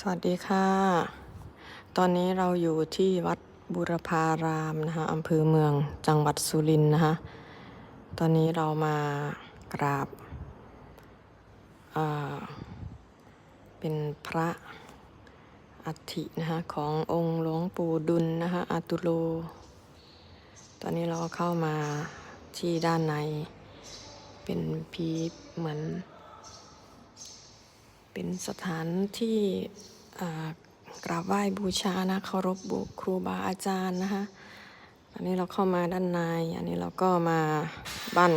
สวัสดีค่ะ ตอนนี้เราอยู่ที่วัดบุรพารามนะคะอำเภอเมืองจังหวัดสุรินทร์นะคะ ตอนนี้เรามากราบอ่าเป็นพระอัฐินะคะขององค์หลวงปู่ดุลนะคะอาตุโล ตอนนี้เราเข้ามาที่ด้านในเป็นพีเหมือน เป็นสถานที่กราบไหว้บูชานะเคารพบุครูบาอาจารย์นะคะ อันนี้เราเข้ามาด้านใน อันนี้เราก็มาบ้าน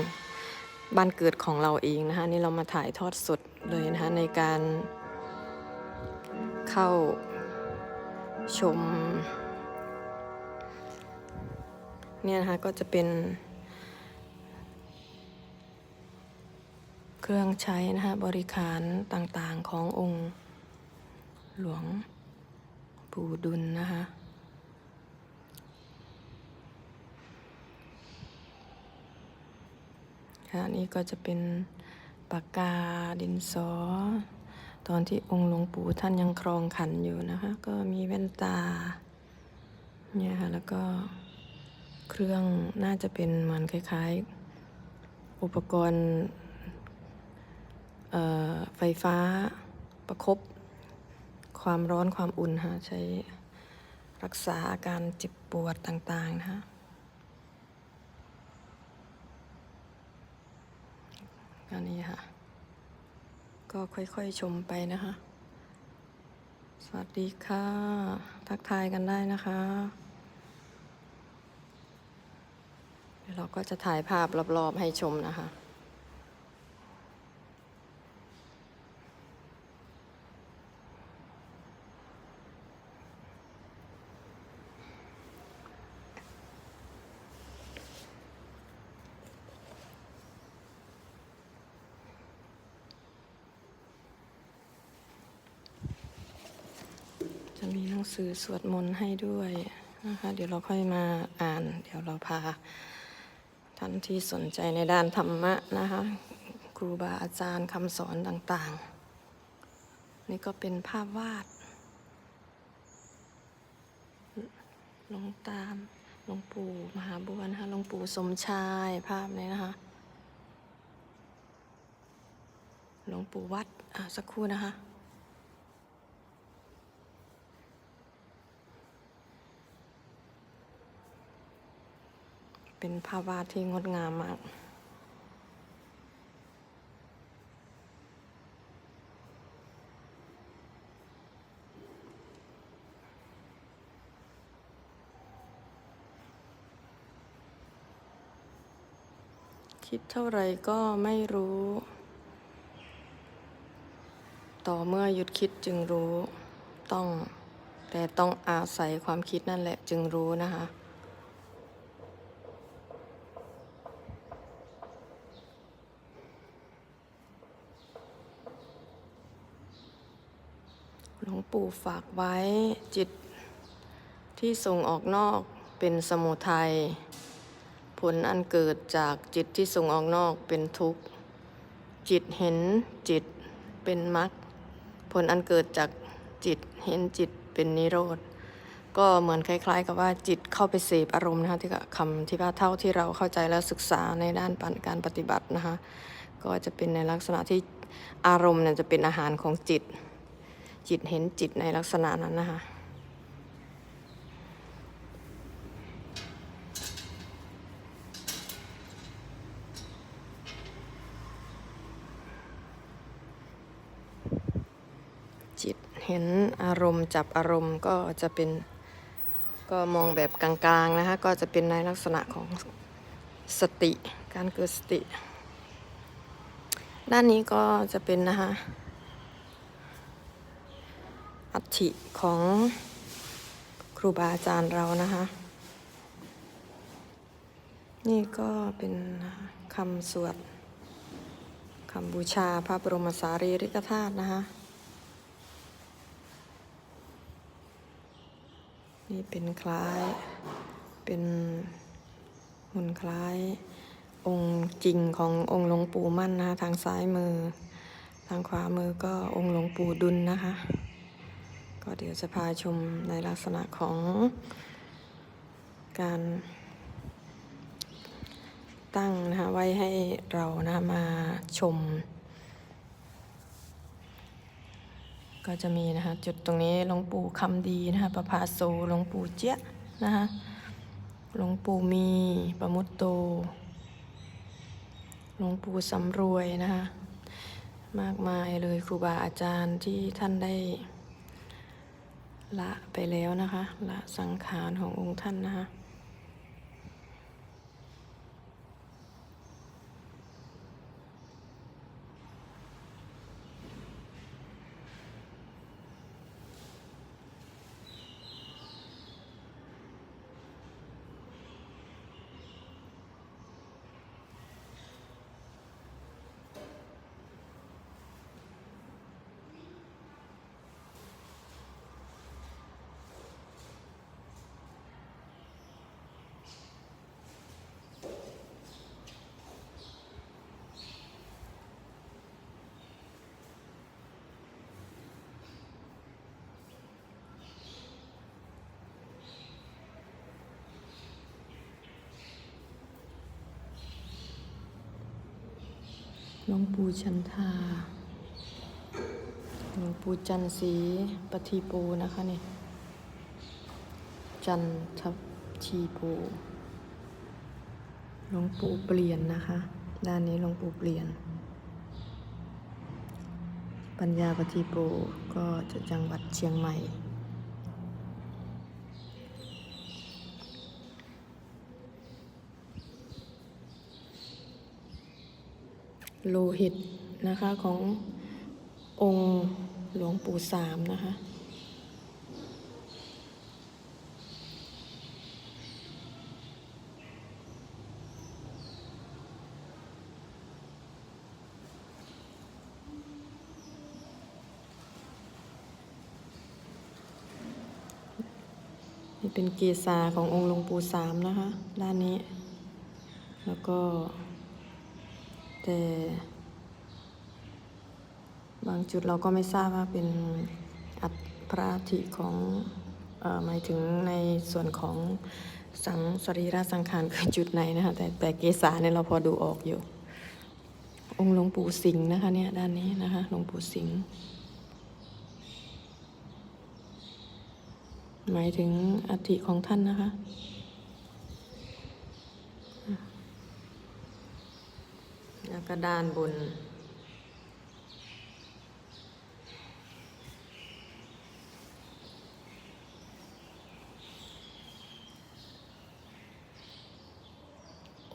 บ้านเกิดของเราเองนะคะนี่เรามาถ่ายทอดสดเลยนะคะในการเข้าชม เนี่ยนะคะก็จะเป็น เครื่องใช้นะคะบริการต่างๆขององค์หลวงปู่ดุลนะคะค่ะอันนี่ก็จะเป็นปากกาดินสอ ตอนที่องค์หลวงปู่ท่านยังครองขันอยู่นะคะ ก็มีแว่นตาเนี่ยค่ะแล้วก็เครื่องน่าจะเป็นเหมือนคล้าย ๆ อุปกรณ์ ไฟฟ้าประครบความร้อนความอุ่นฮะใช้รักษาอาการเจ็บปวดต่างๆนะฮะอันนี้ค่ะ ก็ค่อยๆชมไปนะคะ สวัสดีค่ะ ทักทายกันได้นะคะเดี๋ยวเราก็จะถ่ายภาพรอบๆให้ชมนะคะ มีหนังสือสวดมนต์ให้ด้วยนะคะ เดี๋ยวเราค่อยมาอ่าน เดี๋ยวเราพาท่านที่สนใจในด้านธรรมะนะคะ ครูบาอาจารย์คำสอนต่างๆ นี่ก็เป็นภาพวาดหลวงตามหลวงปู่มหาบัวนะคะหลวงปู่สมชายภาพนี้นะคะหลวงปู่วัดอะสักครู่นะคะ เป็นภาพวาดที่งดงามมาก คิดเท่าไรก็ไม่รู้ ต่อเมื่อหยุดคิดจึงรู้ต้อง แต่ต้องอาศัยความคิดนั่นแหละจึงรู้นะคะ ลวงปู่ฝากไว้จิตที่ส่งออกนอกเป็นสมุทัยผลอันเกิดจากจิตที่ส่งออกนอกเป็นทุกข์ จิตเห็นจิตเป็นมรรคผลอันเกิดจากจิตเห็นจิตเป็นนิโรธ ก็เหมือนคล้าย ๆ กับว่าจิตเข้าไปเสพอารมณ์นะคะที่กับคำที่ว่าเท่าที่เราเข้าใจและศึกษาในด้านการปฏิบัตินะคะ ก็จะเป็นในลักษณะที่อารมณ์เนี่ยจะเป็นอาหารของจิต จิตเห็นจิตในลักษณะนั้นนะคะ จิตเห็นอารมณ์จับอารมณ์ก็จะเป็นก็มองแบบกลางๆนะคะ ก็จะเป็นในลักษณะของสติการเกิดสติ ด้านนี้ก็จะเป็นนะคะ อัฐิของครูบาอาจารย์เรานะคะ นี่ก็เป็นคำสวดคำบูชาพระบรมสารีริกธาตุนะคะ นี่เป็นคล้ายเป็นหุ่นคล้ายองค์จริงขององค์หลวงปู่มั่นนะคะทางซ้ายมือ ทางขวามือก็องค์หลวงปู่ดุลนะคะ ก็เดี๋ยวจะพาชมในลักษณะของการตั้งนะคะไว้ให้เรานะคะมาชม ก็จะมีนะคะจุดตรงนี้หลวงปู่คำดีนะคะประภาโซหลวงปู่เจี๊ยะนะคะหลวงปู่มีประมุตโตหลวงปู่สำรวยนะคะมากมายเลยครูบาอาจารย์ที่ท่านได้ ละไปแล้วนะคะ ละสังขารขององค์ท่านนะคะ หลวงปู่ชันทาหลวงปู่จันทร์ศรีปทีปูนะคะนี่ จันททีปูหลวงปู่เปลี่ยนนะคะ ด้านนี้หลวงปู่เปลี่ยน ปัญญาปทีปูก็จะจังหวัดเชียงใหม่ โลหิตนะคะขององค์หลวงปู่สามนะคะนี่เป็นเกศาขององค์หลวงปู่สามนะคะ ด้านนี้ แล้วก็ แต่ บางจุดเราก็ไม่ทราบว่าเป็นอัตพระอาธิของออหมายถึงในส่วนของสังสรีระสังขารคือจุดไหนนะคะแต่แต่เกษาเนี่ยเราพอดูออกอยู่ องค์หลวงปู่สิงห์นะคะเนี่ยด้านนี้นะคะหลวงปู่สิงห์หมายถึงอัฐิของท่านนะคะ แล้วก็ด้านบน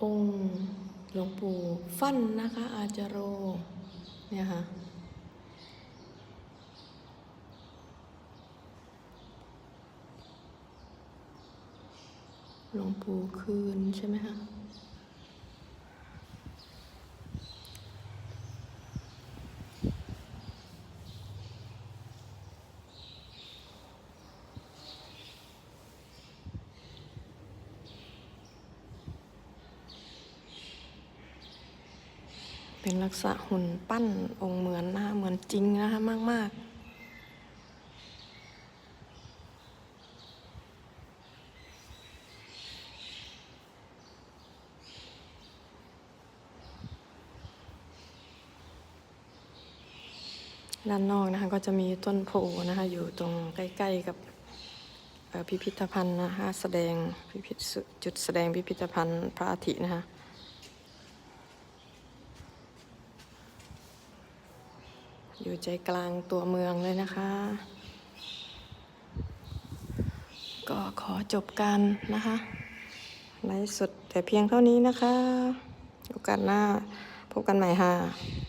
องค์หลวงปู่ฟั่นนะคะ อาจาโร เนี่ยค่ะหลวงปู่คืนใช่ไหมคะ เป็นลักษณะหุ่นปั้นองค์เหมือนหนะคะเหมือนจริงนะคะมาก ๆด้านนอกนะคะก็จะมีต้นโพนะคะอยู่ตรงใกล้ ๆ กับพิพิธภัณฑ์นะคะแสดงพิพิธจุดแสดงพิพิธภัณฑ์พระอาทินะคะ อยู่ใจกลางตัวเมืองเลยนะคะ ก็ขอจบกันนะคะไลฟ์สดแต่เพียงเท่านี้นะคะ โอกาสหน้าพบกันใหม่ค่ะ